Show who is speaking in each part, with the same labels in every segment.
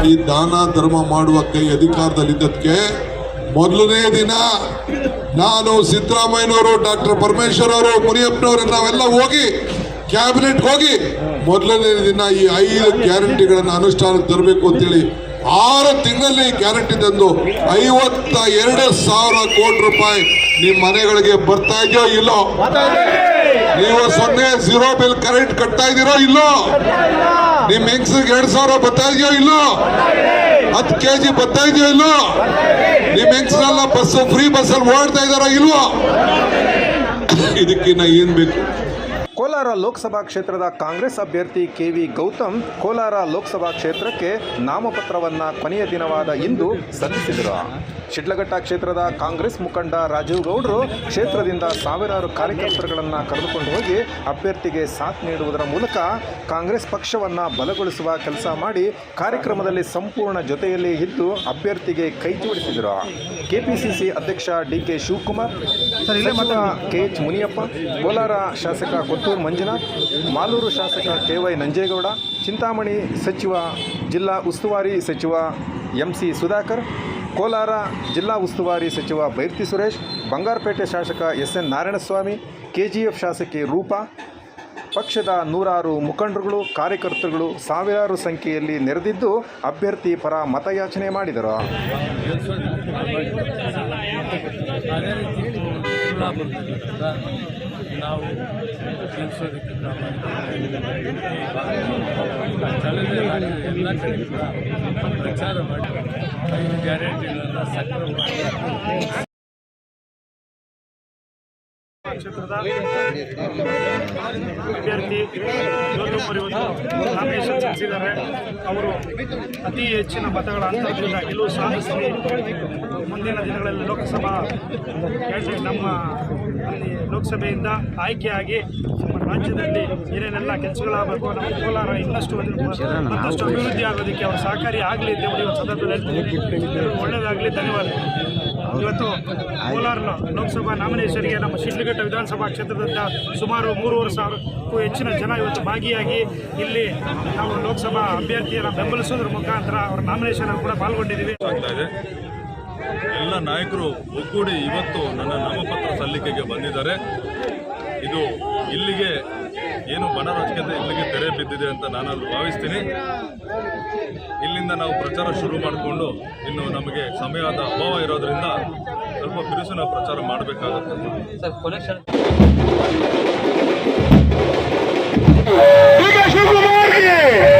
Speaker 1: ಮಾಡಿ ದಾನ ಧರ್ಮ ಮಾಡುವ ಕೈ ಅಧಿಕಾರದಲ್ಲಿದ್ದಕ್ಕೆ ಮೊದಲನೇ ದಿನ ನಾನು ಸಿದ್ದರಾಮಯ್ಯನವರು ಡಾಕ್ಟರ್ ಪರಮೇಶ್ವರ್ ಅವರು ಮುನಿಯಪ್ಪನವರು ನಾವೆಲ್ಲ ಹೋಗಿ ಕ್ಯಾಬಿನೆಟ್ ಹೋಗಿ ಮೊದಲನೇ ದಿನ ಈ ಐದು ಗ್ಯಾರಂಟಿಗಳನ್ನು ಅನುಷ್ಠಾನಕ್ಕೆ ತರಬೇಕು ಅಂತೇಳಿ ಆರು ತಿಂಗಳಲ್ಲಿ ಗ್ಯಾರಂಟಿ ತಂದು ಐವತ್ತ ಎರಡು ಸಾವಿರ ಕೋಟಿ ರೂಪಾಯಿ ನಿಮ್ಮ ಮನೆಗಳಿಗೆ ಬರ್ತಾ ಇದೆಯೋ ಇಲ್ಲೋ? ನೀವು ಸೊನ್ನೆ ಝೀರೋ ಬಿಲ್ ಕರೆಂಟ್ ಕಟ್ತಾ ಇದೀರೋ ಇಲ್ಲೋ? ನಿಮ್ ಹೆಂಗ್ಸಿಗೆ ಎರಡ್ ಸಾವಿರ ಬರ್ತಾ ಇದೆಯೋ ಇಲ್ಲೋ? ಹತ್ತು ಕೆ ಜಿ ಬರ್ತಾ ಇದೆಯೋ ಇಲ್ಲೋ? ನಿಮ್ ಹೆಂಗ್ಸ್ರೆಲ್ಲ ಬಸ್ ಫ್ರೀ ಬಸ್ಸಲ್ಲಿ ಓಡ್ತಾ ಇದಾರ ಇಲ್ವೋ? ಇದಕ್ಕಿನ್ನ ಏನ್ ಬೇಕು?
Speaker 2: ಕೋಲಾರ ಲೋಕಸಭಾ ಕ್ಷೇತ್ರದ ಕಾಂಗ್ರೆಸ್ ಅಭ್ಯರ್ಥಿ ಕೆ ವಿ ಗೌತಮ್ ಕೋಲಾರ ಲೋಕಸಭಾ ಕ್ಷೇತ್ರಕ್ಕೆ ನಾಮಪತ್ರವನ್ನು ಕೊನೆಯ ದಿನವಾದ ಇಂದು ಸಲ್ಲಿಸಿದರು. ಶಿಡ್ಲಘಟ್ಟ ಕ್ಷೇತ್ರದ ಕಾಂಗ್ರೆಸ್ ಮುಖಂಡ ರಾಜೀವ್ ಗೌಡರು ಕ್ಷೇತ್ರದಿಂದ ಸಾವಿರಾರು ಕಾರ್ಯಕರ್ತರುಗಳನ್ನು ಕರೆದುಕೊಂಡು ಹೋಗಿ ಅಭ್ಯರ್ಥಿಗೆ ಸಾಥ್ ನೀಡುವುದರ ಮೂಲಕ ಕಾಂಗ್ರೆಸ್ ಪಕ್ಷವನ್ನು ಬಲಗೊಳಿಸುವ ಕೆಲಸ ಮಾಡಿ ಕಾರ್ಯಕ್ರಮದಲ್ಲಿ ಸಂಪೂರ್ಣ ಜೊತೆಯಲ್ಲಿ ಇದ್ದು ಅಭ್ಯರ್ಥಿಗೆ ಕೈ ಜೋಡಿಸಿದರು. ಕೆಪಿಸಿಸಿ ಅಧ್ಯಕ್ಷ D K Shivakumar K H Muniyappa Kolar ಶಾಸಕ ಕೊತ್ತೂರು ಮಂಜುನಾಥ್, ಮಾಲೂರು ಶಾಸಕ ಕೆ ವೈ ನಂಜೇಗೌಡ, ಚಿಂತಾಮಣಿ ಸಚಿವ, ಜಿಲ್ಲಾ ಉಸ್ತುವಾರಿ ಸಚಿವ ಎಂ ಸಿ ಸುಧಾಕರ್, ಕೋಲಾರ ಜಿಲ್ಲಾ ಉಸ್ತುವಾರಿ ಸಚಿವ ಬೈರ್ತಿ ಸುರೇಶ್, ಬಂಗಾರಪೇಟೆ ಶಾಸಕ S N Narayanaswamy, K G F ಶಾಸಕಿ ರೂಪಾ, ಪಕ್ಷದ ನೂರಾರು ಮುಖಂಡರುಗಳು, ಕಾರ್ಯಕರ್ತರುಗಳು ಸಾವಿರಾರು ಸಂಖ್ಯೆಯಲ್ಲಿ ನೆರೆದಿದ್ದು ಅಭ್ಯರ್ಥಿ ಪರ ಮತಯಾಚನೆ ಮಾಡಿದರು.
Speaker 3: ಅದೇ ನಾವು ತಿಳಿಸೋದಕ್ಕೆ ಚಲನೆ ಎಲ್ಲ ಕಡೆ ಪ್ರಚಾರ ಮಾಡಿ ಐದು ಗ್ಯಾರಂಟಿಗಳನ್ನು ಸಕ್ರಮವಾಗಿ
Speaker 4: ಕ್ಷೇತ್ರದ ಅಭ್ಯರ್ಥಿ ನಾಮಿನೇಷನ್ ಸಲ್ಲಿಸಿದ್ದಾರೆ ಅವರು ಅತಿ ಹೆಚ್ಚಿನ ಮತಗಳ ಅಂತರದಿಂದ ಗೆಲುವು ಸಾಧಿಸಿ ಮುಂದಿನ ದಿನಗಳಲ್ಲಿ ಲೋಕಸಭಾ ನಮ್ಮ ಅಲ್ಲಿ ಲೋಕಸಭೆಯಿಂದ ಆಯ್ಕೆಯಾಗಿ ನಮ್ಮ ರಾಜ್ಯದಲ್ಲಿ ಏನೇನೆಲ್ಲ ಕೆಲಸಗಳಾಗಬೇಕು ನಮ್ಮ ಕೋಲಾರ ಇನ್ನಷ್ಟು ಮತ್ತಷ್ಟು ಅಭಿವೃದ್ಧಿ ಆಗೋದಕ್ಕೆ ಅವರು ಸಹಕಾರಿ ಆಗಲಿ ಅಂತ ಸಂದರ್ಭದಲ್ಲಿ ಒಳ್ಳೆಯದಾಗಲಿ, ಧನ್ಯವಾದಗಳು. ಇವತ್ತು ಕೋಲಾರ ಲೋಕಸಭಾ ನಾಮಿನೇಷನ್ಗೆ ನಮ್ಮ ಶಿಡ್ಲಘಟ್ಟ ವಿಧಾನಸಭಾ ಕ್ಷೇತ್ರದಿಂದ ಸುಮಾರು ಮೂರುವರೆ ಸಾವಿರಕ್ಕೂ ಹೆಚ್ಚಿನ ಜನ ಇವತ್ತು ಭಾಗಿಯಾಗಿ ಇಲ್ಲಿ ನಾವು ಲೋಕಸಭಾ ಅಭ್ಯರ್ಥಿಯನ್ನು ಬೆಂಬಲಿಸೋದ್ರ ಮುಖಾಂತರ ಅವರ ನಾಮಿನೇಷನ್ ಕೂಡ ಪಾಲ್ಗೊಂಡಿದ್ದೀವಿ.
Speaker 5: ಎಲ್ಲ ನಾಯಕರು ಒಗ್ಗೂಡಿ ಇವತ್ತು ನನ್ನ ನಾಮಪತ್ರ ಸಲ್ಲಿಕೆಗೆ ಬಂದಿದ್ದಾರೆ. ಇದು ಇಲ್ಲಿಗೆ ಏನು ಬಣ ರಾಜಕೀಯದ ಇಲ್ಲಿಗೆ ತೆರೆ ಬಿದ್ದಿದೆ ಅಂತ ನಾನು ಭಾವಿಸ್ತೀನಿ. ಇಲ್ಲಿಂದ ನಾವು ಪ್ರಚಾರ ಶುರು ಮಾಡಿಕೊಂಡು ಇನ್ನು ನಮಗೆ ಸಮಯದ ಅಭಾವ ಇರೋದ್ರಿಂದ ಸ್ವಲ್ಪ ನಾವು ಪ್ರಚಾರ ಮಾಡಬೇಕಾಗುತ್ತೆ.
Speaker 6: ಇಡಿಯಪ್ಪ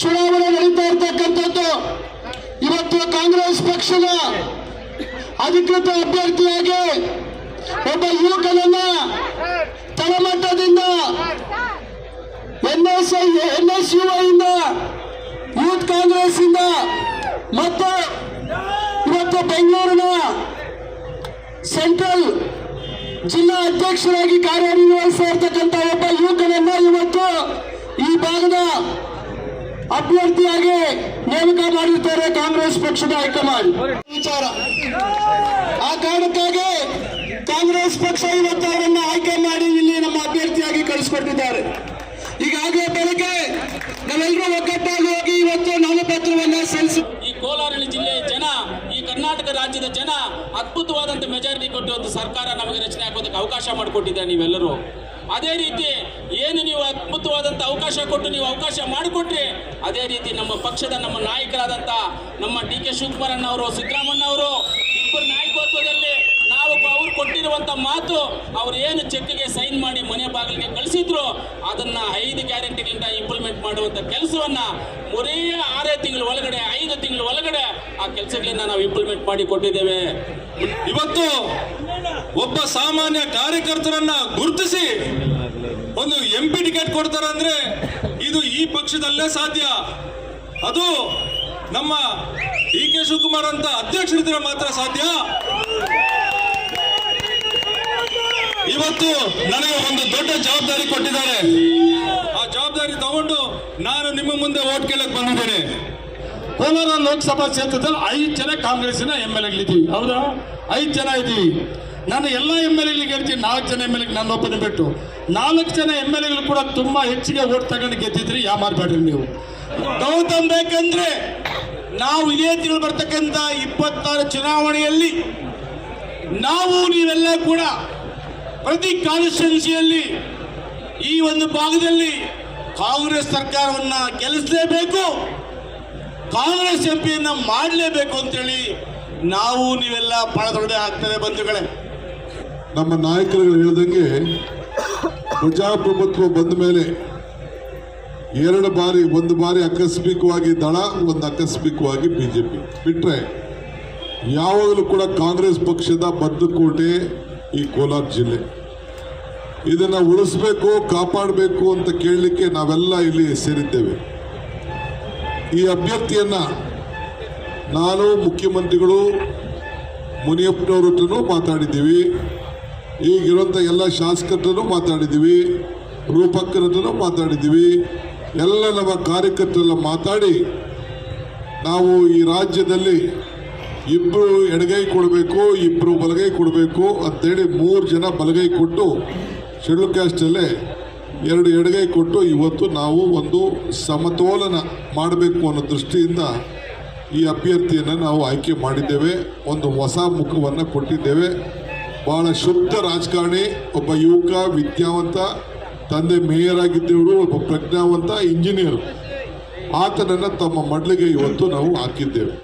Speaker 7: ಚುನಾವಣೆ
Speaker 8: ನಡೀತಾ ಇರ್ತಕ್ಕಂಥದ್ದು. ಇವತ್ತು ಕಾಂಗ್ರೆಸ್ ಪಕ್ಷದ ಅಧಿಕೃತ ಅಭ್ಯರ್ಥಿಯಾಗಿ ಒಬ್ಬ ಯುವಕನನ್ನ ತಳಮಟ್ಟದಿಂದ N S I N S U ಇಂದ ಯೂತ್ ಕಾಂಗ್ರೆಸ್ ಇಂದ ಮತ್ತು ಇವತ್ತು ಬೆಂಗಳೂರಿನ ಸೆಂಟ್ರಲ್ ಜಿಲ್ಲಾ ಅಧ್ಯಕ್ಷರಾಗಿ ಕಾರ್ಯನಿರ್ವಹಿಸ್ತಾ ಇರ್ತಕ್ಕಂಥ ಒಬ್ಬ ಯುವಕನನ್ನ ಇವತ್ತು ಈ ಭಾಗದ ಅಭ್ಯರ್ಥಿಯಾಗಿ ನೇಮಕ ಮಾಡಿರ್ತಾರೆ ಕಾಂಗ್ರೆಸ್ ಪಕ್ಷದ ಹೈಕಮಾಂಡ್. ವಿಚಾರ. ಆ ಕಾರಣಕ್ಕಾಗಿ ಕಾಂಗ್ರೆಸ್ ಪಕ್ಷ ಇವತ್ತು ಅವರನ್ನು ಆಯ್ಕೆ ಮಾಡಿ ಇಲ್ಲಿ ನಮ್ಮ ಅಭ್ಯರ್ಥಿಯಾಗಿ ಕಳಿಸ್ಕೊಟ್ಟಿದ್ದಾರೆ ಈಗಾಗಲೇ ಬೆಳಗ್ಗೆ ನಾವೆಲ್ಲರೂ ಒಗ್ಗಟ್ಟಾಗಿ ಹೋಗಿ ಇವತ್ತು ನಾಮಪತ್ರವನ್ನ ಸಲ್ಲಿಸಿ
Speaker 9: ಈ ಕೋಲಾರ ಜಿಲ್ಲೆಯ ಜನ, ಈ ಕರ್ನಾಟಕ ರಾಜ್ಯದ ಜನ ಅದ್ಭುತವಾದಂಥ ಮೆಜಾರಿಟಿ ಕೊಟ್ಟು ಒಂದು ಸರ್ಕಾರ ನಮಗೆ ರಚನೆ ಆಗೋದಕ್ಕೆ ಅವಕಾಶ ಮಾಡಿಕೊಟ್ಟಿದ್ದಾರೆ ನೀವೆಲ್ಲರೂ. ಅದೇ ರೀತಿ ಏನು ನೀವು ಅದ್ಭುತವಾದಂಥ ಅವಕಾಶ ಕೊಟ್ಟು ನೀವು ಅವಕಾಶ ಮಾಡಿಕೊಟ್ರಿ, ಅದೇ ರೀತಿ ನಮ್ಮ ಪಕ್ಷದ ನಮ್ಮ ನಾಯಕರಾದಂಥ ನಮ್ಮ ಡಿ ಕೆ ಶಿವಕುಮಾರ್ ಅವರು ಸಿದ್ದರಾಮಣ್ಣ ಅವರು, ಇಬ್ಬರು ನಾಯಕತ್ವದಲ್ಲಿ ನಾವು ಅವ್ರು ಕೊಟ್ಟಿರುವಂಥ ಮಾತು ಅವ್ರು ಏನು ಚೆಕ್ಗೆ ಸೈನ್ ಮಾಡಿ ಮನೆ ಬಾಗಿಲಿಗೆ ಕಳಿಸಿದ್ರು, ಅದನ್ನ ಐದು ಗ್ಯಾರಂಟಿಗಳಿಂದ ಇಂಪ್ಲಿಮೆಂಟ್ ಮಾಡುವಂಥ ಕೆಲಸವನ್ನ ಮೂರೇ ಆರೇ ತಿಂಗಳ ಒಳಗಡೆ, ಐದು ತಿಂಗಳ ಒಳಗಡೆ ಆ ಕೆಲಸಗಳನ್ನ ನಾವು ಇಂಪ್ಲಿಮೆಂಟ್ ಮಾಡಿ ಕೊಟ್ಟಿದ್ದೇವೆ
Speaker 5: ಇವತ್ತು ಒಬ್ಬ ಸಾಮಾನ್ಯ ಕಾರ್ಯಕರ್ತರನ್ನ ಗುರುತಿಸಿ ಒಂದು ಎಂ ಪಿ ಟಿಕೆಟ್ ಕೊಡ್ತಾರಂದ್ರೆ ಇದು ಈ ಪಕ್ಷದಲ್ಲೇ ಸಾಧ್ಯ. ಅದು ನಮ್ಮ ಡಿ ಕೆ ಶಿವಕುಮಾರ್ ಅಂತ ಅಧ್ಯಕ್ಷರಿದ್ರೆ ಮಾತ್ರ ಸಾಧ್ಯ. ಇವತ್ತು ನನಗೆ ಒಂದು ದೊಡ್ಡ ಜವಾಬ್ದಾರಿ ಕೊಟ್ಟಿದ್ದಾರೆ. ಆ ಜವಾಬ್ದಾರಿ ತಗೊಂಡು ನಾನು ನಿಮ್ಮ ಮುಂದೆ ಓಟ್ ಕೇಳಕ್ ಬಂದಿದ್ದೇನೆ.
Speaker 8: ಕೋಲಾರ ಲೋಕಸಭಾ ಕ್ಷೇತ್ರದಲ್ಲಿ ಐದು ಜನ ಕಾಂಗ್ರೆಸ್ಸಿನ ಎಂ ಎಲ್ ಎಗಳಿದ್ದೀವಿ ಹೌದಾ? ಐದು ಜನ ಇದ್ದೀವಿ. ನಾನು ಎಲ್ಲ ಎಂ ಎಲ್ ಎಗಳಿಗೆ ಹೇಳ್ತೀನಿ, ನಾಲ್ಕು ಜನ ಎಂ ಎಲ್ ಎಗೆ ನಾನು ಒಪ್ಪನೆ ಬಿಟ್ಟು. ನಾಲ್ಕು ಜನ ಎಂ ಎಲ್ ಎಗಳು ಕೂಡ ತುಂಬಾ ಹೆಚ್ಚಿಗೆ ಓಟ್ ತಗೊಂಡು ಗೆದ್ದಿದ್ರಿ ಯಾವ ಮಾರ್ಬೇಡ್ರಿ ನೀವು. ಗೌತಮ್ ಬೇಕಂದ್ರೆ ನಾವು ಇದೇ ತಿಂಗಳು ಬರ್ತಕ್ಕಂಥ ಇಪ್ಪತ್ತಾರು ಚುನಾವಣೆಯಲ್ಲಿ ನಾವು ನೀವೆಲ್ಲ ಕೂಡ ಪ್ರತಿ ಕಾನ್ಸ್ಟಿಟ್ಯೂನ್ಸಿಯಲ್ಲಿ ಈ ಒಂದು ಭಾಗದಲ್ಲಿ ಕಾಂಗ್ರೆಸ್ ಸರ್ಕಾರವನ್ನ ಗೆಲ್ಲಿಸಲೇಬೇಕು, ಕಾಂಗ್ರೆಸ್ ಎಂ ಪಿಯನ್ನ ಮಾಡಲೇಬೇಕು ಅಂತೇಳಿ ನಾವು ನೀವೆಲ್ಲ ಪಾಳದೊಳಗೆ ಆಗ್ತದೆ ಬಂಧುಗಳೇ.
Speaker 1: ನಮ್ಮ ನಾಯಕರುಗಳು ಹೇಳ್ದಂಗೆ ಪ್ರಜಾಪ್ರಭುತ್ವ ಬಂದ ಮೇಲೆ ಎರಡು ಬಾರಿ, ಒಂದು ಬಾರಿ ಆಕಸ್ಮಿಕವಾಗಿ ದಳ, ಒಂದು ಆಕಸ್ಮಿಕವಾಗಿ ಬಿಜೆಪಿ. ಬಿಟ್ರೆ ಯಾವಾಗಲೂ ಕೂಡ ಕಾಂಗ್ರೆಸ್ ಪಕ್ಷದ ಬದ್ದುಕೋಟೆ ಈ ಕೋಲಾರ ಜಿಲ್ಲೆ. ಇದನ್ನ ಉಳಿಸ್ಬೇಕು, ಕಾಪಾಡಬೇಕು ಅಂತ ಕೇಳಲಿಕ್ಕೆ ನಾವೆಲ್ಲ ಇಲ್ಲಿ ಸೇರಿದ್ದೇವೆ. ಈ ಅಭ್ಯರ್ಥಿಯನ್ನು ನಾನು ಮುಖ್ಯಮಂತ್ರಿಗಳು ಮುನಿಯಪ್ಪನವ್ರ ಹತ್ರನೂ ಮಾತಾಡಿದ್ದೀವಿ. ಈಗಿರುವಂಥ ಎಲ್ಲ ಶಾಸಕರನ್ನು ಮಾತಾಡಿದ್ದೀವಿ ರೂಪಕರನ್ನು ಮಾತಾಡಿದ್ದೀವಿ. ಎಲ್ಲ ನಮ್ಮ ಕಾರ್ಯಕರ್ತರೆಲ್ಲ ಮಾತಾಡಿ ನಾವು ಈ ರಾಜ್ಯದಲ್ಲಿ ಇಬ್ಬರು ಎಡಗೈ ಕೊಡಬೇಕು ಇಬ್ಬರು ಬಲಗೈ ಕೊಡಬೇಕು ಅಂತೇಳಿ ಮೂರು ಜನ ಬಲಗೈ ಕೊಟ್ಟು ಶೆಡ್ಯೂಲ್ ಕ್ಯಾಸ್ಟಲ್ಲೇ ಎರಡು ಎಡಗೈ ಕೊಟ್ಟು ಇವತ್ತು ನಾವು ಒಂದು ಸಮತೋಲನ ಮಾಡಬೇಕು ಅನ್ನೋ ದೃಷ್ಟಿಯಿಂದ ಈ ಅಭ್ಯರ್ಥಿಯನ್ನು ನಾವು ಆಯ್ಕೆ ಮಾಡಿದ್ದೇವೆ. ಒಂದು ಹೊಸ ಮುಖವನ್ನು ಕೊಟ್ಟಿದ್ದೇವೆ. ಬಹಳ ಶುದ್ಧ ರಾಜಕಾರಣಿ, ಒಬ್ಬ ಯುವಕ, ವಿದ್ಯಾವಂತ, ತಂದೆ ಮೇಯರ್ ಆಗಿದ್ದವರು, ಒಬ್ಬ ಪ್ರಜ್ಞಾವಂತ, ಇಂಜಿನಿಯರ್. ಆತನನ್ನು ತಮ್ಮ ಮಡ್ಲಿಗೆ ಇವತ್ತು ನಾವು ಹಾಕಿದ್ದೇವೆ.